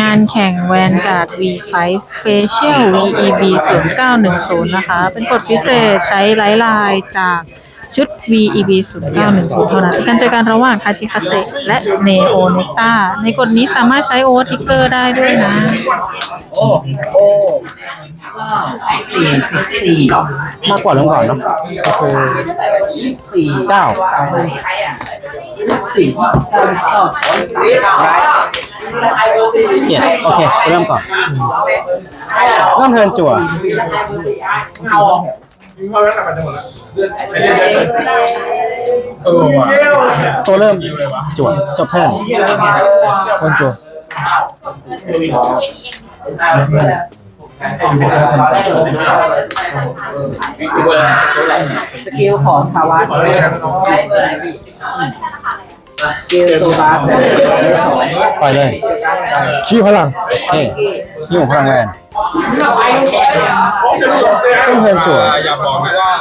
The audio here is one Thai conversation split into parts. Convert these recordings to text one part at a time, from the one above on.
งานแข่งแวนการ์ด V5 Special VEB 0910 นะคะ เป็นกฎพิเศษใช้ไลท์ไลน์จากชุด VEB 0910 เท่านั้นการเจอกันระหว่างทาจิคาเซและเนโอเนต้า ในกฎนี้สามารถใช้โอเวอร์ทิกเกอร์ได้ด้วยนะ โอ้ โอ้สี่สิบสี่มากกว่าลงก่อนเนาะก็คือสี่เก้าสี่เก้า เก้าเจ็ดโอเค เริ่มก่อนเริ่มเทิร์นจั่วตัวเริ่มจั่วจบเทิร์นเทิร์นจั่วสกิลของภาวะ สกิลโซบาร์เลสองปล่อยเลยขี้พลังเฮ้ยุ่งพลังแวนต้นเทิร์นจั่วอย่าบอกนะว่า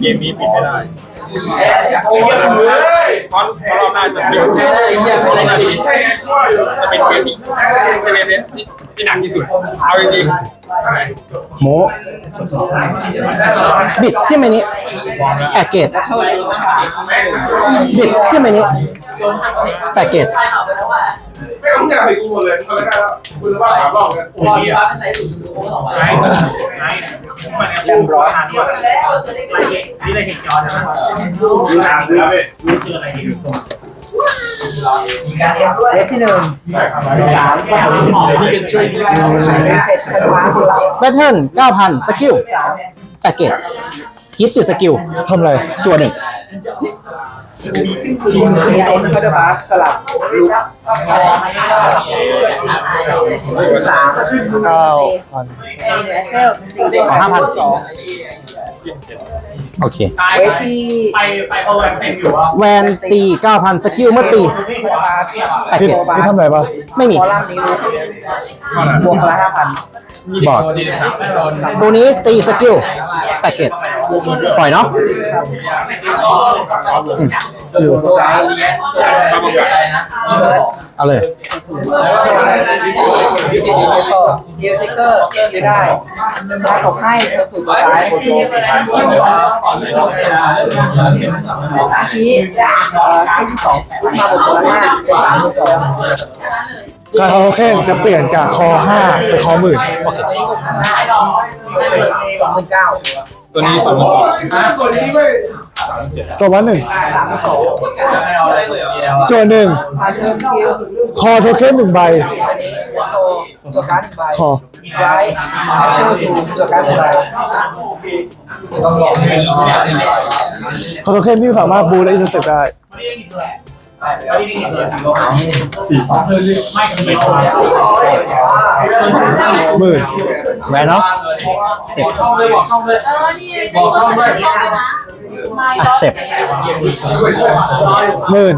เกมนี้ปิดไม่ได้เพราะเพราะเราได้จะเดียวจะเป็นเกมที่ใช่ไหมเพชรที่หนักที่สุด เอาจริง โมบิดจิ้มไปนี้แอคเกตบิดจิ้มไปนี้แปดเกตๆไม่ต้องอยากให้กูหมดเลยก็ไม่ได้แล้วคุณว่าถามรอบกันโอ้ยแต้มร้อย เลขที่หนึ่งสิบสามเสร็จภาวะของเราแบทเทิลเก้าพันสกิลแปดเกตฮิตติดสกิลทำอะไรจั่วหนึ่ง มีเซนคาร์ดบาร์สลับลูกสามเก้าพันเอเซลสี่ขอห้าพันสองโอเคเวทีไปไปโอเวอร์เต็มอยู่อะแวนตีเก้าพันสกิลเมื่อตีแปดพี่เกตพี่ทำอะไรปะไม่มีคอลัมน์นี้บวกละห้าพัน บอร์ดตัวนี้ตีสกิลแปดเกตปล่อยเนาะอืมอยู่ไกด์มาบังคับเบิร์ดเอาเลยเดียวทิกเกอร์ไม่ได้มาตกให้กระสุนซ้ายเมื่อกี้เอ่อแค่ยี่สองมาบวกคนละห้าเป็นสามเป็นสอง การทำโอเคนจะเปลี่ยนจากคอห้าเป็นคอหมื่นสองหมื่นเก้าตัวนี้สองสองตัววันหนึ่งสามเป็นสองจัวหนึ่งพาเทอร์สกิลคอโทเค็นหนึ่งใบสี่ตัวนี้โซตัวการ์ดหนึ่งใบคอไว้เซลทูตัวการ์ดหนึ่งใบคอโทเค็นที่สามารถบูและอินเตอร์เซ็ตได้ หมื่นแวนเนาะสิบอะสิบหมื่น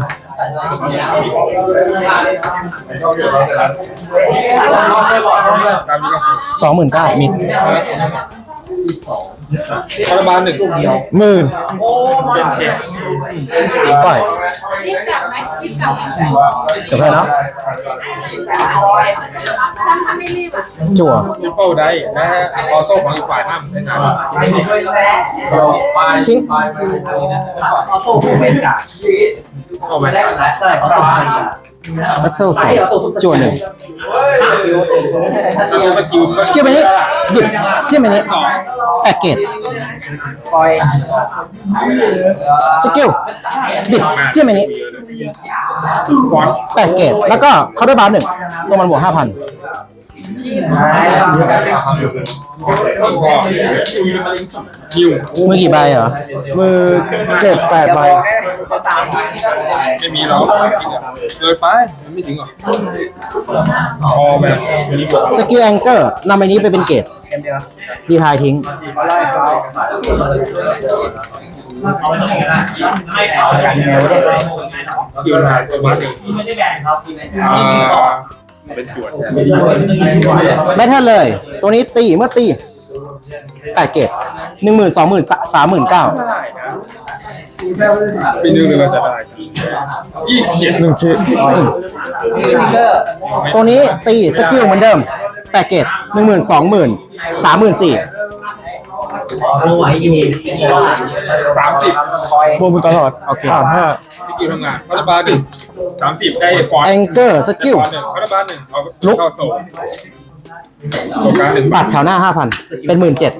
การมีกระสุนสองหมื่นเก้ามิด คาราบาลหนึ่งเดียวหมื่นเป็นเทปปล่อยจบแล้วเนาะจั่วยูเปิลได้นะฮะออโต้ของอีกฝ่ายห้ามใช้งานทิ้งเข้าไปแอคเซลสองจั่วหนึ่งแล้วสกิลสกิลไปนี้บิดจิ้มไปนี้แอคเกตปล่อยสกิลบิดจิ้มไปนี้ฟอนต์แปดเกตแล้วก็เคาน์เตอร์บาร์หนึ่งตัวมันบวกห้าพันคิวมือกี่ใบเหรอมือเจ็ดแปดอย่าใบบอกนะตัวสามไม่มีแล้วเลยไปไม่ถึงหรอพอแบบนี้บวกสกิลแองเกอร์นำใบนี้ไปเป็นเกตเต็ มเดียวดีทายทิ้ง เขาไล่เขาสกิลหายตัวมาหนึ่งอ่าเป็นจวดแบทเทิลเลย ตัวนี้ตีเมื่อตีแปดเกตหนึ่งหมื่นสองหมื่นสามหมื่นเก้าได้นะปีนึงเลยก็จะได้ยี่สิบเจ็ดหนึ่งคินี่พิกเกอร์ตัวนี้ตีสกิลเหมือนเดิม แปดเกตหนึ่งหมื่นสองหมื่นสามหมื่นสี่สามสิบคอยบวกมือตลอดสามห้าสกิลทำงานพัฒบาลหนึ่งสามสิบได้ฟอนต์แองเกอร์สกิลฟอนต์หนึ่งพัฒบาลหนึ่งเอาลุกเข้าโซ่โอกาสหนึ่งบัตรแถวหน้าห้าพันเป็นหมื่นเจ็ด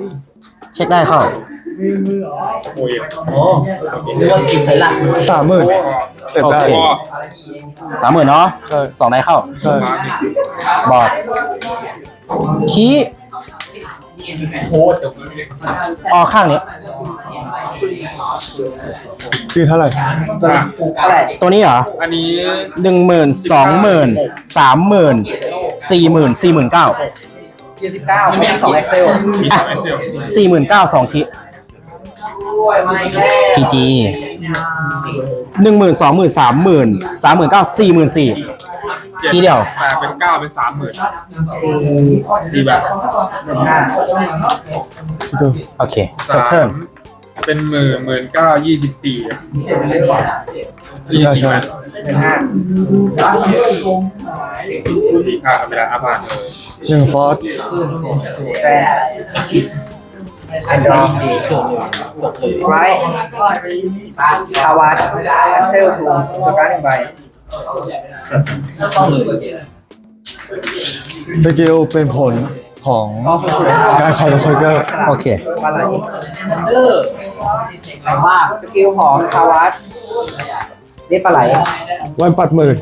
เช็คได้เข้า โอ้ยสามหมื่นเสร็จได้ โอเค สามหมื่นเนาะใช่ สองได้เข้า ใช่ บอดคีย์ออข้างนี้คือเท่าไหร่ตัวนี้เท่าไหร่ตัวนี้เหรออันนี้หนึ่งหมื่นสองหมื่นสามหมื่นสี่หมื่นสี่หมื่นเก้ายี่สิบเก้ามีสองเอ็กเซลมีสองเอสเซลสี่หมื่นเก้าสองคิ พีจีหนึ่งหมื่นสองหมื่นสามหมื่นสามหมื่นเก้าสี่หมื่นสี่ทีเดียวแปดเป็นเก้าเป็นสามหมื่นดีแบบหนึ่งห้าที่เดิมโอเคจสาบเทิร์นมเป็นหมื่นหมื่นเก้ายี่สิบสี่ยี่สิบแปดหนึ่งห้าดีค่าเวลาอาบานหนึ่งฟอสแปดอันดรอไรคาวาด เอ็กเซลทูตัวการหนึ่งใบสกิลเป็นผลของการคอร์คอยเกอร์โอเคปลาไหลแต่ว่าสกิลของคาวาดเรียกปลาไหลวันปัดหมื่น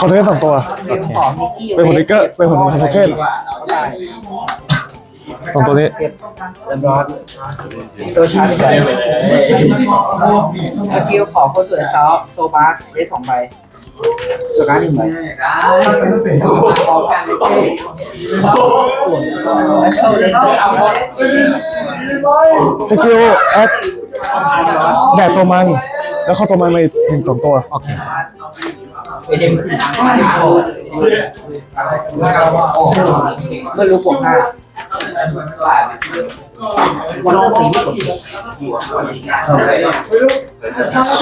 คอนเทนต์สองตัวสองนิกกี้เป็นผลนิกเกอร์เป็นผลของโทเค็น สองตัวนี้เก็บเรียบร้อยตัวชาร์จไปสกิลของคนสวยซอฟโซบาสได้สองใบตัวการหนึ่งใบแล้วเข้าเลยสกิลแอดแดดตัวมัน แล้วเข้าตัวมันมาอีกหนึ่งสองตัวโอเคเมื่อรู้บวกห้า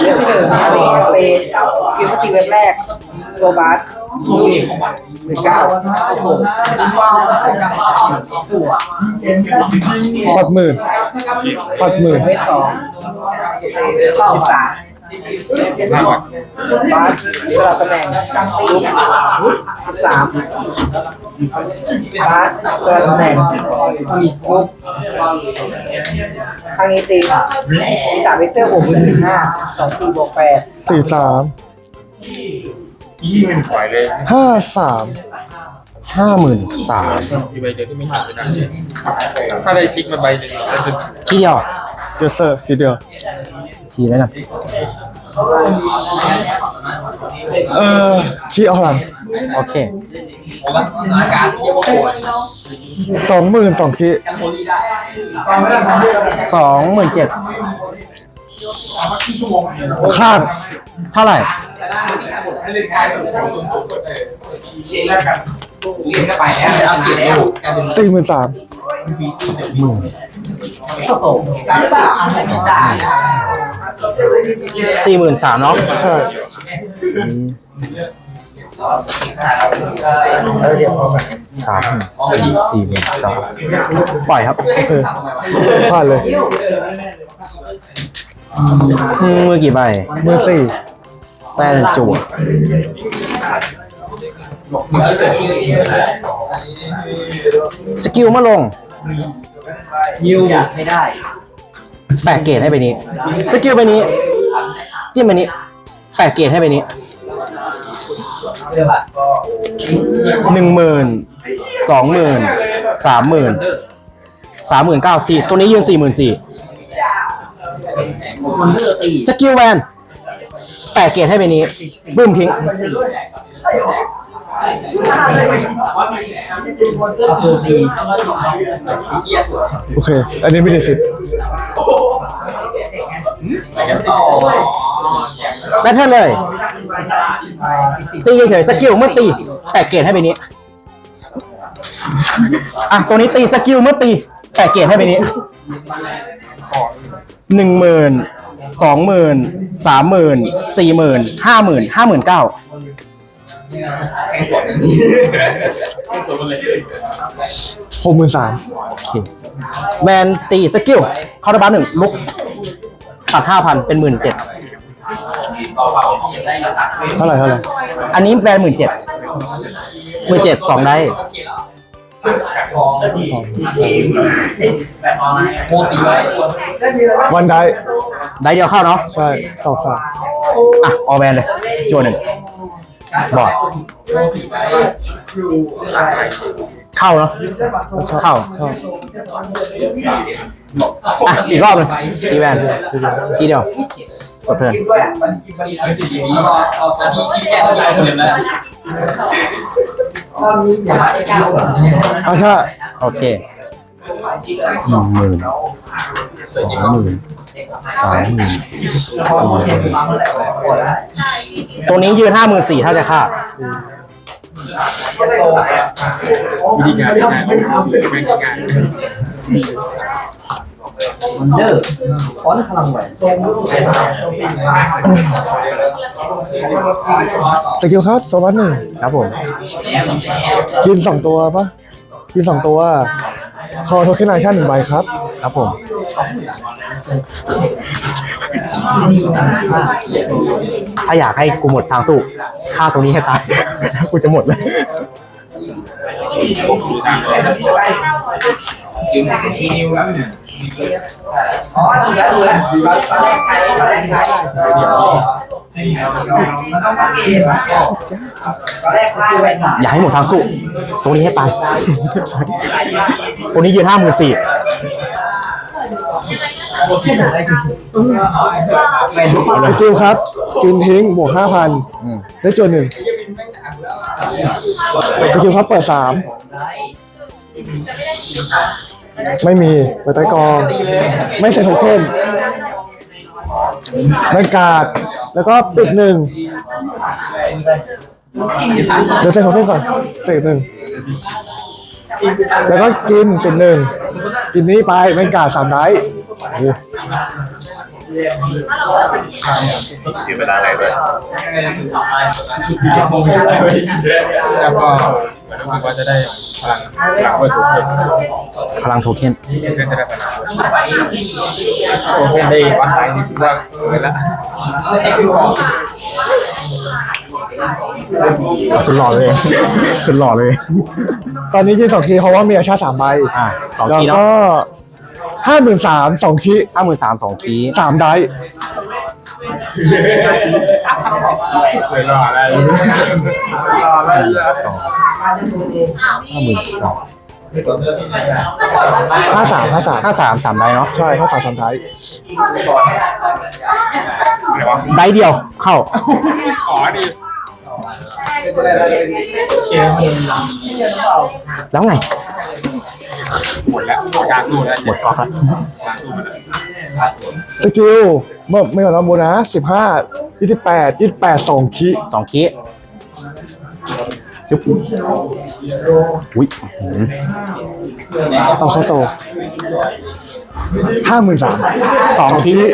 เลือกเสริมเปย์เปย์สกิลสกิเว็บแรกโซบาร์สลูกหนึ่งเก้าโอ้โหปัดหมื่นปัดหมื่นเวทสองสิบสามบาสสลับตำแหน่งลุกสาม บาสสลับตำแหน่งลุกข้างนี้ตีมีสามเอ็กเซลบวกหนึ่งห้าสองสี่บวกแปดสี่สามห้าสามห้าหมื่นสามที่ใบเดียวที่ไม่หาไปนะถ้าได้ทิกมาใบหนึ่งจะเป็นทีเดียวเดเซอร์ทีเดียวทีแล้วกันเออคีย์เอาหลังโอเค สองหมื่นสองคีย์สองหมื่นเจ็ดข้างเท่าไหร่สี่หมื่นสามสี่หมื่นสามเนาะใช่ สามสี่สี่หมื่นสามปล่อยครับโอเคพลาดเลยมือกี่ใบมือสี่แต่จั่วสกิลมาลงยิวไม่ได้แปะเกรดให้ไปนี้ สกิลไปนี้ จิ้มไปนี้แปะเกรดให้ไปนี้ หนึ่งหมื่นสองหมื่นสามหมื่นสามหมื่นเก้าสี่ตัวนี้ยืนสี่หมื่นสี่สกิลแวนแปะเกรดให้ไปนี้บึ้มทิ้งโอเค อันนี้ไม่ได้สิทธิ์แบทเทิลเลย ตีเฉยๆสกิลเมื่อตีแปะเกรดให้ไปนี้ อะ ตัวนี้ตีสกิลเมื่อตีแปะเกรดให้ไปนี้หนึ่งหมื่นสองหมื่นสามหมื่นสี่หมื่นห้าหมื่นห้าหมื่นเก้าหกหมื่นสามโอเคแวนตีสกิลเข้าระบาหนึ่งลุกตัดห้าพันเป็นหมื่นเจ็ด เท่าไหร่เท่าไหร่อันนี้แวนหมื่นเจ็ดหมื่นเจ็ดสองได้วันได้ได้เดียวเข้าเนาะใช่สองสามอะออแวนเลยจวนหนึ่งบอดเข้าเนาะเข้าเข้าอะอีกรอบหนึงตีแวนทีเดียว กดเพลินอาชาโอเคหนึ่งหมื่นสองหมื่นสามหมื่นสี่หมื่นตัวนี้ยืนห้าหมื่นสี่ถ้าจะฆ่าวิธีการง่ายๆเป็นง่า ยเดอร์ฟอนต์พลังแหวนสกิลครับโซวัตหนึ่งครับผม กินสองตัวปะกินสองตัว คอโทเค็นไอชั่นหนึ่งใบครับ ครับผม ถ้าอยากให้กูหมดทางสู้ฆ่าตรงนี้ให้ตาย กูจะหมดเลย อ๋อดูแล้วดูแล้วตอนแรกใครตอนแรกใครมันต้องมาเกณฑ์ตอนแรกไล่ไปอย่าให้หมดทางสู้ ตรงนี้ให้ตาย ตรงนี้ยืนห้าหมื่นสี่สกิลครับ กินทิ้งบวกห้าพันได้จวนหนึ่งสกิลครับเปิดสาม ไม่มีเปิดใต้กอง ไม่ใส่โทเค็นไม่กาด แล้วก็ปิดหนึ่งเดี๋ยวใส่โทเค็นก่อนเศษหนึ่งแล้วก็กินปิดหนึ่งกินนี้ไปไม่กาดสามได้ แล้วก็เหมือนรู้สึกว่าจะได้พลังพลังเปิดถูกเป็นพลังโทเค็นเพื่อนจะได้พลังโอ้โหได้วันไหนนี่คือว่าเกินละสุดหล่อเลย สุดหล่อเลย ตอนนี้ยืนสองคีย์เพราะว่ามีอาชาสามใบอ่าสองแล้วคีย์เนาะก็ ห้าหมื่นสามสองคีย์ห้าหมื่นสามสองคีย์สามได้เลยรออะไรรออะไรสองห้าหมื่นสองห้าสามห้าสามห้าสามสามได้เนาะใช่ห้าสามสามได้อะไรวะได้เดียวเข้าขอดีแล้วไง หมดแล้วกลางตู้แล้วหมดก๊อกแล้วกลางตู้มาแล้วสกิลเมื่อไม่ก่อนนะโบนัสสิบห้ายี่สิบแปดยี่สิบแปดสองคีย์สองคีย์จุ๊บอุ้ยอื้อหือเอาเข้าโซห้าหมื่นสามสองคีย์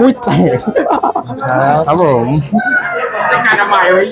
อุ้ยแตกครับครับผมในการทำไมเว้ย